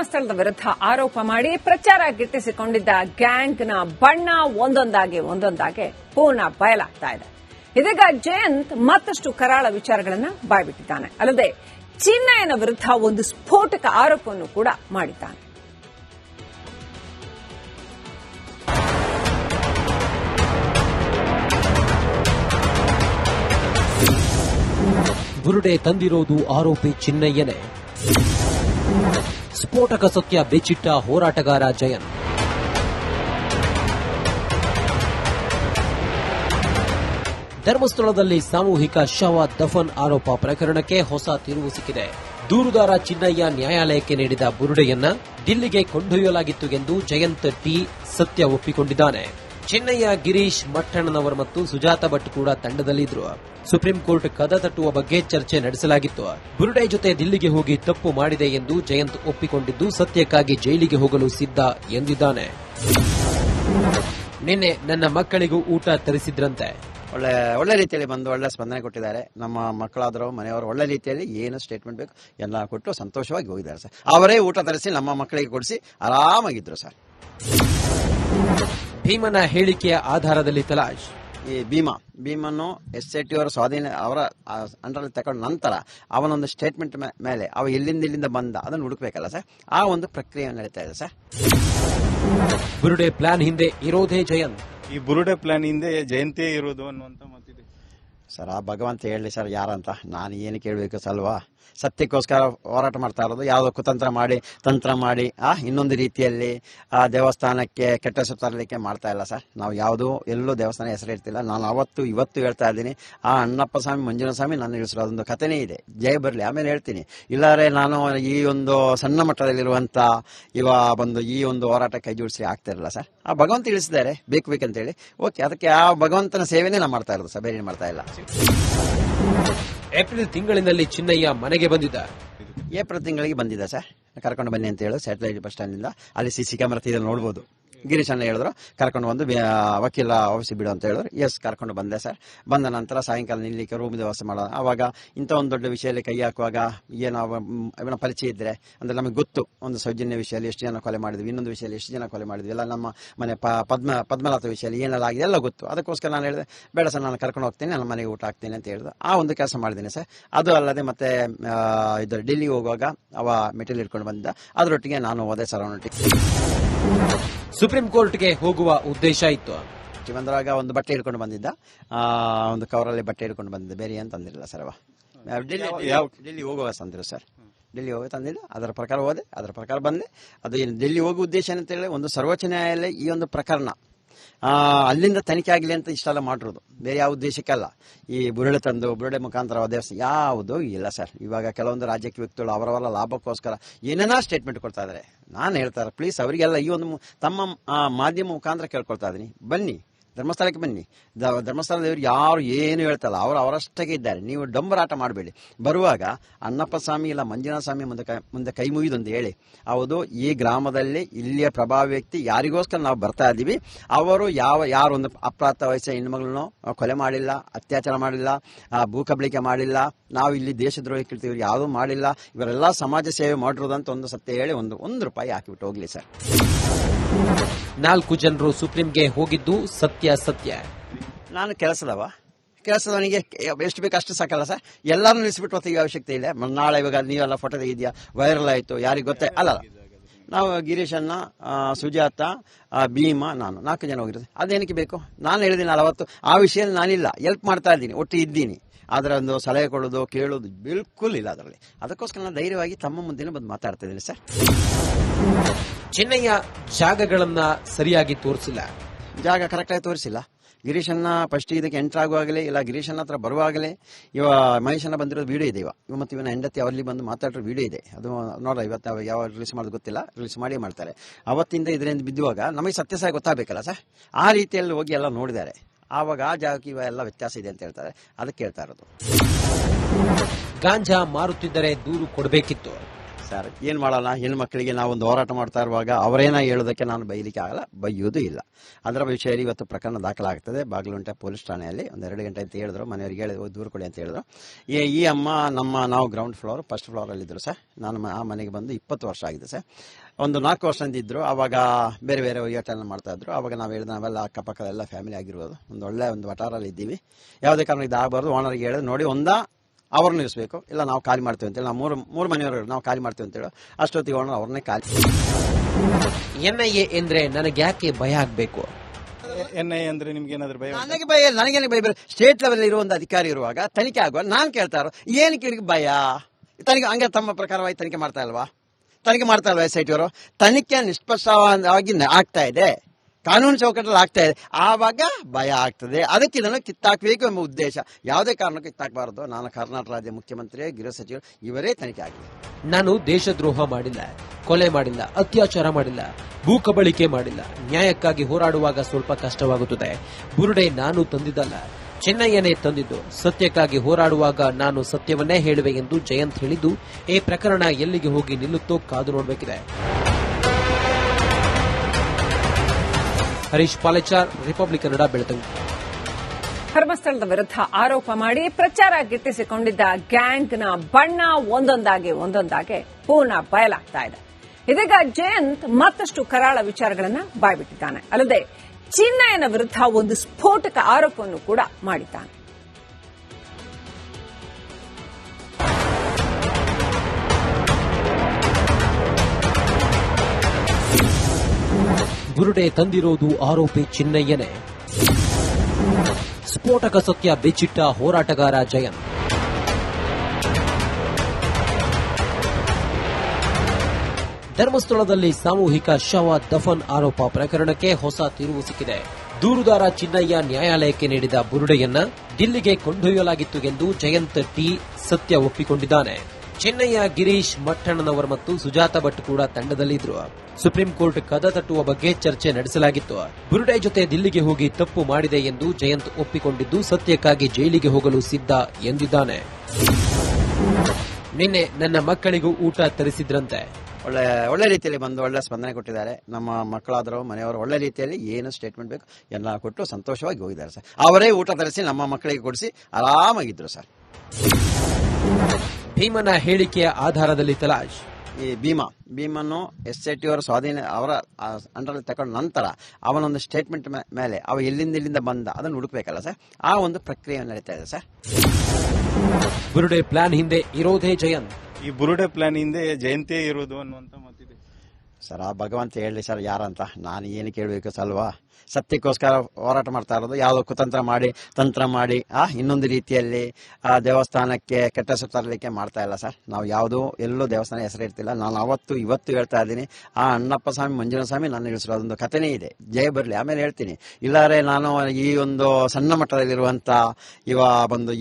ಧರ್ಮಸ್ಥಳದ ವಿರುದ್ಧ ಆರೋಪ ಮಾಡಿ ಪ್ರಚಾರ ಗಿಟ್ಟಿಸಿಕೊಂಡಿದ್ದ ಗ್ಯಾಂಗ್ನ ಬಣ್ಣ ಒಂದೊಂದಾಗಿ ಒಂದೊಂದಾಗಿ ಪೂರ್ಣ ಬಯಲಾಗ್ತಾ ಇದೆ. ಇದೀಗ ಜಯಂತ್ ಮತ್ತಷ್ಟು ಕರಾಳ ವಿಚಾರಗಳನ್ನ ಬಾಯ್ಬಿಟ್ಟಿದ್ದಾನೆ. ಅಲ್ಲದೆ ಚಿನ್ನಯ್ಯನ ವಿರುದ್ಧ ಒಂದು ಸ್ಫೋಟಕ ಆರೋಪವನ್ನು ಕೂಡ ಮಾಡಿದ್ದಾನೆ. ಬುರುಡೆ ತಂದಿರೋದು ಆರೋಪಿ ಚಿನ್ನಯ್ಯನೇ ಸ್ಫೋಟಕ ಸತ್ಯ ಬೆಚ್ಚಿಟ್ಟ ಹೋರಾಟಗಾರ ಜಯನ್. ಧರ್ಮಸ್ಥಳದಲ್ಲಿ ಸಾಮೂಹಿಕ ಶವ ದಫನ್ ಆರೋಪ ಪ್ರಕರಣಕ್ಕೆ ಹೊಸ ತಿರುವು ಸಿಕ್ಕಿದೆ. ದೂರುದಾರ ಚಿನ್ನಯ್ಯ ನ್ಯಾಯಾಲಯಕ್ಕೆ ನೀಡಿದ ಬುರುಡೆಯನ್ನ ದಿಲ್ಲಿಗೆ ಕೊಂಡೊಯ್ಯಲಾಗಿತ್ತು ಎಂದು ಜಯಂತ್ ಟಿ ಸತ್ಯ ಒಪ್ಪಿಕೊಂಡಿದ್ದಾನೆ. ಚಿನ್ನಯ್ಯ, ಗಿರೀಶ್ ಮಟ್ಟಣ್ಣನವರ್ ಮತ್ತು ಸುಜಾತ ಭಟ್ ಕೂಡ ತಂಡದಲ್ಲಿದ್ರು. ಸುಪ್ರೀಂ ಕೋರ್ಟ್ ಕದ ತಟ್ಟುವ ಬಗ್ಗೆ ಚರ್ಚೆ ನಡೆಸಲಾಗಿತ್ತು. ಬುರುಡೆ ಜೊತೆ ದಿಲ್ಲಿಗೆ ಹೋಗಿ ತಪ್ಪು ಮಾಡಿದೆ ಎಂದು ಜಯಂತ್ ಒಪ್ಪಿಕೊಂಡಿದ್ದು, ಸತ್ಯಕ್ಕಾಗಿ ಜೈಲಿಗೆ ಹೋಗಲು ಸಿದ್ಧ ಎಂದಿದ್ದಾನೆ. ನಿನ್ನೆ ನನ್ನ ಮಕ್ಕಳಿಗೂ ಊಟ ತರಿಸಿದ್ರಂತೆ. ಒಳ್ಳೆ ಒಳ್ಳೆ ರೀತಿಯಲ್ಲಿ ಬಂದು ಒಳ್ಳೆ ಸ್ಪಂದನೆ ಕೊಟ್ಟಿದ್ದಾರೆ. ನಮ್ಮ ಮಕ್ಕಳಾದರೂ ಮನೆಯವರು ಒಳ್ಳೆ ರೀತಿಯಲ್ಲಿ ಏನು ಸ್ಟೇಟ್ಮೆಂಟ್ ಬೇಕು ಎಲ್ಲ ಕೊಟ್ಟು ಸಂತೋಷವಾಗಿ ಹೋಗಿದ್ದಾರೆ ಸರ್. ಅವರೇ ಊಟ ತರಿಸಿ ನಮ್ಮ ಮಕ್ಕಳಿಗೆ ಕೊಡಿಸಿ ಆರಾಮಾಗಿದ್ರು ಸರ್. ಭೀಮನ ಹೇಳಿಕೆಯ ಆಧಾರದಲ್ಲಿ ತಲಾಶ್. ಈ ಭೀಮಾ ಭೀಮನ್ನು ಎಸ್ ಐ ಟಿ ಅವರ ಸ್ವಾಧೀನ ಅವರ ಅಂಡರಲ್ಲಿ ತಗೊಂಡ ನಂತರ ಅವನೊಂದು ಸ್ಟೇಟ್ಮೆಂಟ್ ಮೇಲೆ ಅವ ಎಲ್ಲಿಂದ ಇಲ್ಲಿಂದ ಬಂದ ಅದನ್ನು ಹುಡುಕ್ಬೇಕಲ್ಲ ಸರ್? ಆ ಒಂದು ಪ್ರಕ್ರಿಯೆ ನಡೀತಾ ಇದೆ ಸರ್. ಬುರುಡೆ ಪ್ಲಾನ್ ಹಿಂದೆ ಇರೋದೇ ಜಯಂತ್. ಈ ಬುರುಡೆ ಪ್ಲಾನ್ ಹಿಂದೆ ಜಯಂತಿ ಇರೋದು ಅನ್ನುವಂತ ಮಾತಿದೆ. ಸರ್ ಆ ಭಗವಂತ ಹೇಳಿ ಸರ್ ಯಾರಂತ? ನಾನು ಏನು ಕೇಳಬೇಕು ಸಲ್ವಾ? ಸತ್ಯಕ್ಕೋಸ್ಕರ ಹೋರಾಟ ಮಾಡ್ತಾ ಇರೋದು. ಯಾವುದೋ ಕುತಂತ್ರ ಮಾಡಿ, ತಂತ್ರ ಮಾಡಿ, ಆ, ಇನ್ನೊಂದು ರೀತಿಯಲ್ಲಿ ಆ ದೇವಸ್ಥಾನಕ್ಕೆ ಕೆಟ್ಟ ಹೆಸರು ತರಲಿಕ್ಕೆ ಮಾಡ್ತಾ ಇಲ್ಲ ಸರ್. ನಾವು ಯಾವುದೂ, ಎಲ್ಲೂ ದೇವಸ್ಥಾನ ಹೆಸರು ಇರ್ತಿಲ್ಲ ನಾನು ಅವತ್ತು, ಇವತ್ತು ಹೇಳ್ತಾ ಇದ್ದೀನಿ. ಆ ಅಣ್ಣಪ್ಪ ಸ್ವಾಮಿ, ಮಂಜುನಾಥ ಸ್ವಾಮಿ ನಾನು ಇಳಿಸಿರೋ ಅದೊಂದು ಕಥೆನೇ ಇದೆ. ಜಯ ಬರಲಿ. ಆಮೇಲೆ ಹೇಳ್ತೀನಿ. ಇಲ್ಲಾರೆ ನಾನು ಈ ಒಂದು ಸಣ್ಣ ಮಟ್ಟದಲ್ಲಿರುವಂಥ ಇವ ಬಂದು ಈ ಒಂದು ಹೋರಾಟ ಕೈ ಜೋಡಿಸಿ ಆಗ್ತಿರಲ್ಲ ಸರ್. ಆ ಭಗವಂತ ಇಳಿಸಿದ್ದಾರೆ ಬೇಕು ಬೇಕಂತೇಳಿ. ಓಕೆ, ಅದಕ್ಕೆ ಆ ಭಗವಂತನ ಸೇವೆನೇ ನಾನು ಮಾಡ್ತಾ ಇರೋದು ಸರ್. ಬೇರೆ ಮಾಡ್ತಾ ಇಲ್ಲ. ಏಪ್ರಿಲ್ ತಿಂಗಳಿನಲ್ಲಿ ಚಿನ್ನಯ್ಯ ಮನೆಗೆ ಬಂದಿದ್ದ. ಏಪ್ರಿಲ್ ತಿಂಗಳಿಗೆ ಬಂದಿದ್ದ ಸರ್. ಕರ್ಕೊಂಡು ಬನ್ನಿ ಅಂತ ಹೇಳಿ, ಸ್ಯಾಟಲೈಟ್ ಬಸ್ ಸ್ಟ್ಯಾಂಡಿಂದ. ಅಲ್ಲಿ ಸಿ ಸಿ ಕ್ಯಾಮ್ರಾ ಇದೆ ನೋಡ್ಬೋದು. ಗಿರೀಶ್ ಅಣ್ಣ ಹೇಳಿದ್ರು. ಕರ್ಕೊಂಡು ಬಂದು ವಕೀಲ ಆಫೀಸಿಗೆ ಬಿಡು ಅಂತ ಹೇಳಿದ್ರು. ಎಸ್ ಕರ್ಕೊಂಡು ಬಂದೆ ಸರ್ ಬಂದ ನಂತರ ಸಾಯಂಕಾಲ ನಿಲ್ಲಿಕ್ಕೆ ರೂಮ್ ವ್ಯವಸ್ಥೆ ಮಾಡೋದು ಆವಾಗ ಇಂಥ ಒಂದು ದೊಡ್ಡ ವಿಷಯದಲ್ಲಿ ಕೈ ಹಾಕುವಾಗ ಏನೋ ಏನೋ ಪರಿಚಯ ಇದ್ರೆ, ಅಂದ್ರೆ ನಮಗೆ ಗೊತ್ತು ಒಂದು ಸೌಜನ್ಯ ವಿಷಯದಲ್ಲಿ ಎಷ್ಟು ಜನ ಕೊಲೆ ಮಾಡಿದ್ವಿ, ಇನ್ನೊಂದು ವಿಷಯದಲ್ಲಿ ಎಷ್ಟು ಜನ ಕೊಲೆ ಮಾಡಿದ್ವಿ, ಎಲ್ಲ ನಮ್ಮ ಮನೆ ಪದ್ಮ ಪದ್ಮನಾಥ ವಿಷಯದಲ್ಲಿ ಏನೆಲ್ಲ ಆಗಿದೆ ಎಲ್ಲ ಗೊತ್ತು. ಅದಕ್ಕೋಸ್ಕರ ನಾನು ಹೇಳಿದೆ, ಬೇಡ ಸರ್ ನಾನು ಕರ್ಕೊಂಡು ಹೋಗ್ತೀನಿ ನನ್ನ ಮನೆಗೆ ಊಟ ಹಾಕ್ತೀನಿ ಅಂತ ಹೇಳಿದ್ರು. ಆ ಒಂದು ಕೆಲಸ ಮಾಡಿದ್ದೀನಿ ಸರ್ ಅದು ಅಲ್ಲದೆ ಮತ್ತೆ ಇದು ಡೆಲ್ಲಿ ಹೋಗುವಾಗ ಅವ ಮೆಟೀರಿಯಲ್ ಇಟ್ಕೊಂಡು ಬಂದಿದ್ದ. ಅದರೊಟ್ಟಿಗೆ ನಾನು ಹೋದೆ ಸರ್ ಅವನೊಟ್ಟಿಗೆ. ಸುಪ್ರೀಂ ಕೋರ್ಟ್ಗೆ ಹೋಗುವ ಉದ್ದೇಶ ಇತ್ತು. ಬಂದಾಗ ಒಂದು ಬಟ್ಟೆ ಹಿಡ್ಕೊಂಡು ಬಂದಿದ್ದ. ಆ, ಒಂದು ಕವರಲ್ಲಿ ಬಟ್ಟೆ ಹಿಡ್ಕೊಂಡು ಬಂದಿದ್ದ. ಬೇರೆ ಏನು ತಂದಿರಲಿಲ್ಲ ಸರ್ ಅವ. ಡೆಲ್ಲಿ ಹೋಗುವ ತಂದಿರು ಸರ್. ಡೆಲ್ಲಿ ಹೋಗಿ ತಂದಿಲ್ಲ. ಅದರ ಪ್ರಕಾರ ಹೋದೆ ಅದರ ಪ್ರಕಾರ ಬಂದೆ. ಅದು ಏನು ಡೆಲ್ಲಿ ಹೋಗುವ ಉದ್ದೇಶ ಏನಂತ ಹೇಳಿ ಒಂದು ಸರ್ವೋಚ್ಚ ನ್ಯಾಯಾಲಯ ಈ ಒಂದು ಪ್ರಕರಣ. ಅಲ್ಲಿಂದ ತನಿಖೆ ಆಗಲಿ ಅಂತ ಇಷ್ಟೆಲ್ಲ ಮಾಡಿರೋದು. ಬೇರೆ ಯಾವ ಉದ್ದೇಶಕ್ಕಲ್ಲ ಈ ಬುರುಳೆ ತಂದು, ಬುರುಡೆ ಮುಖಾಂತರ ದೇವಸ್ಥಾನ ಯಾವುದೂ ಇಲ್ಲ ಸರ್. ಇವಾಗ ಕೆಲವೊಂದು ರಾಜ್ಯಕ್ಕೆ ವ್ಯಕ್ತಿಗಳು ಅವರವರ ಲಾಭಕ್ಕೋಸ್ಕರ ಏನೇನೋ ಸ್ಟೇಟ್ಮೆಂಟ್ ಕೊಡ್ತಾ ಇದ್ದಾರೆ ನಾನು ಹೇಳ್ತಾರೆ ಪ್ಲೀಸ್ ಅವರಿಗೆಲ್ಲ ಈ ಒಂದು ತಮ್ಮ ಮಾಧ್ಯಮ ಮುಖಾಂತರ ಕೇಳ್ಕೊಳ್ತಾ ಇದ್ದೀನಿ ಬನ್ನಿ. ಧರ್ಮಸ್ಥಳಕ್ಕೆ ಬನ್ನಿ. ಧರ್ಮಸ್ಥಳದವರು ಯಾರು ಏನು ಹೇಳ್ತಲ್ಲ, ಅವರು ಅವರಷ್ಟಕ್ಕೆ ಇದ್ದಾರೆ. ನೀವು ಡಂಬರಾಟ ಮಾಡಬೇಡಿ. ಬರುವಾಗ ಅಣ್ಣಪ್ಪ ಸ್ವಾಮಿ ಇಲ್ಲ ಮಂಜುನಾಥ ಸ್ವಾಮಿ ಮುಂದೆ ಕೈ ಮುಂದೆ ಕೈ ಮುಗಿದೊಂದು ಹೇಳಿ. ಹೌದು, ಈ ಗ್ರಾಮದಲ್ಲಿ ಇಲ್ಲಿಯ ಪ್ರಭಾವಿ ವ್ಯಕ್ತಿ ಯಾರಿಗೋಸ್ಕರ ನಾವು ಬರ್ತಾ ಇದ್ದೀವಿ. ಅವರು ಯಾವ ಯಾರು ಒಂದು ಅಪ್ರಾಪ್ತ ವಯಸ್ಸಿನ ಹೆಣ್ಮಗಳನ್ನು ಕೊಲೆ ಮಾಡಿಲ್ಲ, ಅತ್ಯಾಚಾರ ಮಾಡಿಲ್ಲ ಭೂಕಬಳಿಕೆ ಮಾಡಿಲ್ಲ, ನಾವು ಇಲ್ಲಿ ದೇಶದ್ರೋಹಿ ಕೀರ್ತಿ ಯಾವುದೂ ಮಾಡಿಲ್ಲ. ಇವರೆಲ್ಲ ಸಮಾಜ ಸೇವೆ ಮಾಡಿರೋದಂತ ಒಂದು ಸತ್ಯ ಹೇಳಿ ಒಂದು ಒಂದು ರೂಪಾಯಿ ಹಾಕಿಬಿಟ್ಟು ಹೋಗ್ಲಿ ಸರ್. ನಾಲ್ಕು ಜನರು ಸುಪ್ರೀಂಗೆ ಹೋಗಿದ್ದು ಸತ್ಯ ಸತ್ಯ. ನಾನು ಕೆಲಸದವ. ಕೆಲಸದವನಿಗೆ ಎಷ್ಟು ಬೇಕು ಅಷ್ಟು ಸಾಕಲ್ಲ ಸರ್. ಎಲ್ಲರೂ ನಿಲ್ಲಿಸ್ಬಿಟ್ಟು ಅವಶ್ಯಕತೆ ಇಲ್ಲ. ನಾಳೆ ಇವಾಗ ನೀವೆಲ್ಲ ಫೋಟೋ ತೆಗಿದ್ಯಾ ವೈರಲ್ ಆಯಿತು ಯಾರಿಗೆ ಗೊತ್ತೇ? ಅಲ್ಲ. ನಾವು ಗಿರೀಶ್ ಅಣ್ಣ ಸುಜಾತ ಭೀಮ ನಾನು ನಾಲ್ಕು ಜನ ಹೋಗಿರೋದು. ಅದೇನಕ್ಕೆ ಬೇಕು? ನಾನು ಹೇಳಿದ್ದೀನಿ ಅವತ್ತು ಆ ವಿಷಯದಲ್ಲಿ ನಾನಿಲ್ಲ. ಎಲ್ಪ್ ಮಾಡ್ತಾ ಇದ್ದೀನಿ ಒಟ್ಟು ಇದ್ದೀನಿ. ಅದರ ಒಂದು ಸಲಹೆ ಕೊಡೋದು ಕೇಳೋದು ಬಿಲ್ಕುಲ್ ಇಲ್ಲ ಅದರಲ್ಲಿ. ಅದಕ್ಕೋಸ್ಕರ ನಾನು ಧೈರ್ಯವಾಗಿ ತಮ್ಮ ಮುಂದೆನೇ ಬಂದು ಮಾತಾಡ್ತಾ ಇದ್ದೀನಿ ಸರ್. ಚೆನ್ನಯ್ಯ ಜಾಗಗಳನ್ನು ಸರಿಯಾಗಿ ತೋರಿಸಿಲ್ಲ. ಜಾಗ ಕರೆಕ್ಟಾಗಿ ತೋರಿಸಿಲ್ಲ. ಗಿರೀಶನ್ನ ಫಸ್ಟ್ ಇದಕ್ಕೆ ಎಂಟರ್ ಆಗುವಾಗಲೇ ಇಲ್ಲ ಗಿರೀಶನ್ನ ಹತ್ರ ಬರುವಾಗಲೇ ಇವ ಮಹೇಶನ ಬಂದಿರೋ ವಿಡಿಯೋ ಇದೆ ಇವ. ಇವ ಮತ್ತು ಇವನ ಹೆಂಡತಿ ಅವರಲ್ಲಿ ಬಂದು ಮಾತಾಡಿರೋ ವಿಡಿಯೋ ಇದೆ. ಅದು ನೋಡ ಇವತ್ತು ಅವಾಗ ಯಾವ ರಿಲೀಸ್ ಮಾಡೋದು ಗೊತ್ತಿಲ್ಲ. ರಿಲೀಸ್ ಮಾಡಿ ಮಾಡ್ತಾರೆ. ಅವತ್ತಿಂದ ಇದರಿಂದ ಬಿದ್ದುವಾಗ ನಮಗೆ ಸತ್ಯ ಸಹ ಗೊತ್ತಾಗಬೇಕಲ್ಲ ಸರ್? ಆ ರೀತಿಯಲ್ಲಿ ಹೋಗಿ ಎಲ್ಲ ನೋಡಿದ್ದಾರೆ. ಆವಾಗ ಆ ಜಾಗಕ್ಕೆ ಇವ ಎಲ್ಲ ವ್ಯತ್ಯಾಸ ಇದೆ ಅಂತ ಹೇಳ್ತಾರೆ. ಅದಕ್ಕೆ ಹೇಳ್ತಾ ಇರೋದು. ಗಾಂಜಾ ಮಾರುತ್ತಿದ್ದರೆ ದೂರು ಕೊಡಬೇಕಿತ್ತು. ಸರ್, ಏನು ಮಾಡೋಣ ಹೆಣ್ಮಕ್ಳಿಗೆ ನಾವು ಒಂದು ಹೋರಾಟ ಮಾಡ್ತಾ ಇರುವಾಗ ಅವರೇನ ಹೇಳೋದಕ್ಕೆ ನಾನು ಬೈಲಿಕ್ಕೆ ಆಗಲ್ಲ, ಬೈಯೋದು ಇಲ್ಲ. ಅದರ ವಿಷಯದಲ್ಲಿ ಇವತ್ತು ಪ್ರಕರಣ ದಾಖಲಾಗ್ತದೆ. ಬಾಗಲುಂಟೆ ಪೊಲೀಸ್ ಠಾಣೆಯಲ್ಲಿ ಒಂದು ಎರಡು ಗಂಟೆ ಅಂತ ಹೇಳಿದ್ರು. ಮನೆಯವರಿಗೆ ಹೋಗಿ ದೂರ ಕೊಡಿ ಅಂತ ಹೇಳಿದ್ರು. ಈ ಈ ಅಮ್ಮ, ನಮ್ಮ ನಾವು ಗ್ರೌಂಡ್ ಫ್ಲೋರ್ ಫಸ್ಟ್ ಫ್ಲೋರಲ್ಲಿ ಇದ್ರು ಸರ್. ನಾನು ಆ ಮನೆಗೆ ಬಂದು ಇಪ್ಪತ್ತು ವರ್ಷ ಆಗಿದೆ ಸರ್. ಒಂದು ನಾಲ್ಕು ವರ್ಷದಿಂದ ಇದ್ರು. ಅವಾಗ ಬೇರೆ ಬೇರೆ ಒಯ್ಯಾಟನ ಮಾಡ್ತಾ ಇದ್ರು. ಅವಾಗ ನಾವು ಹೇಳಿದ ನಾವೆಲ್ಲ ಅಕ್ಕಪಕ್ಕದೆಲ್ಲ ಫ್ಯಾಮಿಲಿ ಆಗಿರ್ಬೋದು. ಒಂದು ಒಳ್ಳೆ ಒಂದು ವಟಾರಲ್ಲಿ ಇದ್ದೀವಿ. ಯಾವುದೇ ಕಾರಣಕ್ಕೆ ಇದಾಗಬಾರ್ದು ಓನರ್ಗೆ ಹೇಳಿದ್ರು. ನೋಡಿ, ಒಂದ ಅವ್ರನ್ನ ಇರಿಸ್ಬೇಕು. ಇಲ್ಲ ನಾವು ಖಾಲಿ ಮಾಡ್ತೀವಿ ಅಂತೇಳಿ ನಾವು ಮೂರು ಮೂರು ಮನೆಯವರು ನಾವು ಖಾಲಿ ಮಾಡ್ತೀವಿ ಅಂತೇಳಿ ಅಷ್ಟೊತ್ತಿಗೆ ಅವ್ರನ್ನೇ ಖಾಲಿ ಎ ಅಂದರೆ ನನಗೆ ಯಾಕೆ ಭಯ ಆಗಬೇಕು? ಎನ್ ಐ ಅಂದ್ರೆ ನಿಮ್ಗೆ ಏನಾದ್ರು ಭಯ ನನಗೆ ಭಯ ಇಲ್ಲ ನನಗೇನು ಭಯ ಬೇರೆ? ಸ್ಟೇಟ್ ಲೆವೆಲ್ ಇರುವಂತ ಅಧಿಕಾರಿ ಇರುವಾಗ ತನಿಖೆ ಆಗುವ ನಾನು ಕೇಳ್ತಾ ಇರೋ ಏನಕ್ಕೆ ಇವ್ರಿಗೆ ಭಯ? ತನಿಖೆ ಹಂಗೆ ತಮ್ಮ ಪ್ರಕಾರವಾಗಿ ತನಿಖೆ ಮಾಡ್ತಾ ಇಲ್ವಾ? ತನಿಖೆ ಮಾಡ್ತಾ ಇಲ್ವಾ ಎಸ್ ಐ ಟಿ ಅವರು? ತನಿಖೆ ನಿಷ್ಪಕ್ಷವಾಗಿ ಆಗ್ತಾ ಇದೆ. ಕಾನೂನು ಚೌಕಟ್ಟಲ್ಲಿ ಆಗ್ತಾ ಇದೆ. ಆವಾಗ ಭಯ ಆಗ್ತದೆ. ಅದಕ್ಕೆ ಇದನ್ನು ಕಿತ್ತಾಕಬೇಕು ಎಂಬ ಉದ್ದೇಶ. ಯಾವುದೇ ಕಾರಣಕ್ಕೂ ಕಿತ್ತಾಕಬಾರದು. ನಾನು ಕರ್ನಾಟಕ ರಾಜ್ಯ ಮುಖ್ಯಮಂತ್ರಿ ಗೃಹ ಸಚಿವರು, ಇವರೇ ತನಿಖೆ ಆಗಿದೆ ನಾನು ದೇಶದ್ರೋಹ ಮಾಡಿಲ್ಲ, ಕೊಲೆ ಮಾಡಿಲ್ಲ, ಅತ್ಯಾಚಾರ ಮಾಡಿಲ್ಲ, ಭೂ ಕಬಳಿಕೆ ಮಾಡಿಲ್ಲ. ನ್ಯಾಯಕ್ಕಾಗಿ ಹೋರಾಡುವಾಗ ಸ್ವಲ್ಪ ಕಷ್ಟವಾಗುತ್ತದೆ. ಬುರುಡೆ ನಾನು ತಂದಿದ್ದಲ್ಲ. ಚೆನ್ನಯ್ಯನೇ ತಂದಿದ್ದು. ಸತ್ಯಕ್ಕಾಗಿ ಹೋರಾಡುವಾಗ ನಾನು ಸತ್ಯವನ್ನೇ ಹೇಳುವೆ ಎಂದು ಜಯಂತ್ ಹೇಳಿದ್ದು, ಈ ಪ್ರಕರಣ ಎಲ್ಲಿಗೆ ಹೋಗಿ ನಿಲ್ಲುತ್ತೋ ಕಾದು ನೋಡಬೇಕಿದೆ. ಹರೀಶ್ ಪಾಲೆಚಾರ್ ರಿಪಬ್ಲಿಕ್ ಕನ್ನಡ ಬೆಳತಂಗಿ. ಧರ್ಮಸ್ಥಳದ ವಿರುದ್ಧ ಆರೋಪ ಮಾಡಿ ಪ್ರಚಾರ ಗಿಟ್ಟಿಸಿಕೊಂಡಿದ್ದ ಗ್ಯಾಂಗ್ನ ಬಣ್ಣ ಒಂದೊಂದಾಗಿ ಒಂದೊಂದಾಗಿ ಪೂರ್ಣ ಬಯಲಾಗ್ತಾ ಇದೆ. ಇದೀಗ ಜಯಂತ್ ಮತ್ತಷ್ಟು ಕರಾಳ ವಿಚಾರಗಳನ್ನು ಬಾಯ್ಬಿಟ್ಟಿದ್ದಾನೆ. ಅಲ್ಲದೆ ಚಿನ್ನಯ್ಯನ ವಿರುದ್ಧ ಒಂದು ಸ್ಫೋಟಕ ಆರೋಪವನ್ನು ಕೂಡ ಮಾಡಿದ್ದಾನೆ. ಬುರುಡೆ ತಂದಿರೋದು ಆರೋಪಿ ಚಿನ್ನಯ್ಯನೇ. ಸ್ಫೋಟಕ ಸತ್ಯ ಬೆಚ್ಚಿಟ್ಟ ಹೋರಾಟಗಾರ ಜಯಂತ್ ಧರ್ಮಸ್ಥಳದಲ್ಲಿ ಸಾಮೂಹಿಕ ಶವ ದಫನ್ ಆರೋಪ ಪ್ರಕರಣಕ್ಕೆ ಹೊಸ ತಿರುವು ಸಿಕ್ಕಿದೆ. ದೂರುದಾರ ಚಿನ್ನಯ್ಯ ನ್ಯಾಯಾಲಯಕ್ಕೆ ನೀಡಿದ ಬುರುಡೆಯನ್ನ ದಿಲ್ಲಿಗೆ ಕೊಂಡೊಯ್ಯಲಾಗಿತ್ತು ಎಂದು ಜಯಂತ್ ಟಿ ಸತ್ಯ ಒಪ್ಪಿಕೊಂಡಿದ್ದಾನೆ. ಚಿನ್ನಯ್ಯ, ಗಿರೀಶ್ ಮಟ್ಟಣ್ಣನವರ್ ಮತ್ತು ಸುಜಾತ ಭಟ್ ಕೂಡ ತಂಡದಲ್ಲಿದ್ರು. ಸುಪ್ರೀಂ ಕೋರ್ಟ್ ಕದ ತಟ್ಟುವ ಬಗ್ಗೆ ಚರ್ಚೆ ನಡೆಸಲಾಗಿತ್ತು. ಬುರುಡೆ ಜೊತೆ ದಿಲ್ಲಿಗೆ ಹೋಗಿ ತಪ್ಪು ಮಾಡಿದೆ ಎಂದು ಜಯಂತ್ ಒಪ್ಪಿಕೊಂಡಿದ್ದು, ಸತ್ಯಕ್ಕಾಗಿ ಜೈಲಿಗೆ ಹೋಗಲು ಸಿದ್ಧ ಎಂದಿದ್ದಾನೆ. ನಿನ್ನೆ ನನ್ನ ಮಕ್ಕಳಿಗೂ ಊಟ ತರಿಸಿದ್ರಂತೆ. ಒಳ್ಳೆ ಒಳ್ಳೆ ರೀತಿಯಲ್ಲಿ ಬಂದು ಒಳ್ಳೆ ಸ್ಪಂದನೆ ಕೊಟ್ಟಿದ್ದಾರೆ. ನಮ್ಮ ಮಕ್ಕಳಾದರೂ, ಮನೆಯವರು ಒಳ್ಳೆ ರೀತಿಯಲ್ಲಿ ಏನು ಸ್ಟೇಟ್ಮೆಂಟ್ ಬೇಕು, ಎಲ್ಲ ಕೊಟ್ಟು ಸಂತೋಷವಾಗಿ ಹೋಗಿದ್ದಾರೆ ಸರ್. ಅವರೇ ಊಟ ತರಿಸಿ, ನಮ್ಮ ಮಕ್ಕಳಿಗೆ ಕೊಡಿಸಿ, ಆರಾಮಾಗಿದ್ರು ಸರ್. ಭೀಮನ ಹೇಳಿಕೆಯ ಆಧಾರದಲ್ಲಿ ತಲಾಶ್. ಈ ಭೀಮಾ ಭೀಮನ್ನು ಎಸ್ ಐ ಟಿ ಅವರ ಸ್ವಾಧೀನ ಅವರ ಅಂಡರಲ್ಲಿ ತಗೊಂಡ ನಂತರ ಅವನೊಂದು ಸ್ಟೇಟ್ಮೆಂಟ್ ಮೇಲೆ ಅವ ಎಲ್ಲಿಂದ ಎಲ್ಲಿಂದ ಬಂದ ಅದನ್ನು ಹುಡುಕ್ಬೇಕಲ್ಲ ಸರ್? ಆ ಒಂದು ಪ್ರಕ್ರಿಯೆ ನಡೀತಾ ಇದೆ ಸರ್. ಬುರುಡೆ ಪ್ಲಾನ್ ಹಿಂದೆ ಇರೋದೇ ಜಯಂತ್. ಈ ಬುರುಡೆ ಪ್ಲಾನ್ ಹಿಂದೆ ಜಯಂತಿಯೇ ಇರೋದು ಅನ್ನುವಂತ ಮಾತಿದೆ ಸರ್, ಆ ಭಗವಂತ ಹೇಳಿ ಸರ್, ಯಾರಂತ? ನಾನು ಏನು ಕೇಳಬೇಕು ಸಲ್ವಾ? ಸತ್ಯಕ್ಕೋಸ್ಕರ ಹೋರಾಟ ಮಾಡ್ತಾ ಇರೋದು, ಯಾವುದೋ ಕುತಂತ್ರ ಮಾಡಿ, ತಂತ್ರ ಮಾಡಿ, ಆ, ಇನ್ನೊಂದು ರೀತಿಯಲ್ಲಿ ಆ ದೇವಸ್ಥಾನಕ್ಕೆ ಕೆಟ್ಟ ಹೆಸರು ತರಲಿಕ್ಕೆ ಮಾಡ್ತಾ ಇಲ್ಲ ಸರ್. ನಾವು ಯಾವುದೂ, ಎಲ್ಲೂ ದೇವಸ್ಥಾನ ಹೆಸರು ಇರ್ತಿಲ್ಲ. ನಾನು ಅವತ್ತು, ಇವತ್ತು ಹೇಳ್ತಾ ಇದ್ದೀನಿ, ಆ ಅಣ್ಣಪ್ಪ ಸ್ವಾಮಿ, ಮಂಜುನಾಥ ಸ್ವಾಮಿ ನನ್ನ ಇಳಿಸಿರೋ ಅದೊಂದು ಕಥೆನೇ ಇದೆ. ಜಯ ಬರಲಿ, ಆಮೇಲೆ ಹೇಳ್ತೀನಿ. ಇಲ್ಲಾರೆ ನಾನು ಈ ಒಂದು ಸಣ್ಣ ಮಟ್ಟದಲ್ಲಿರುವಂಥ ಇವ ಬಂದು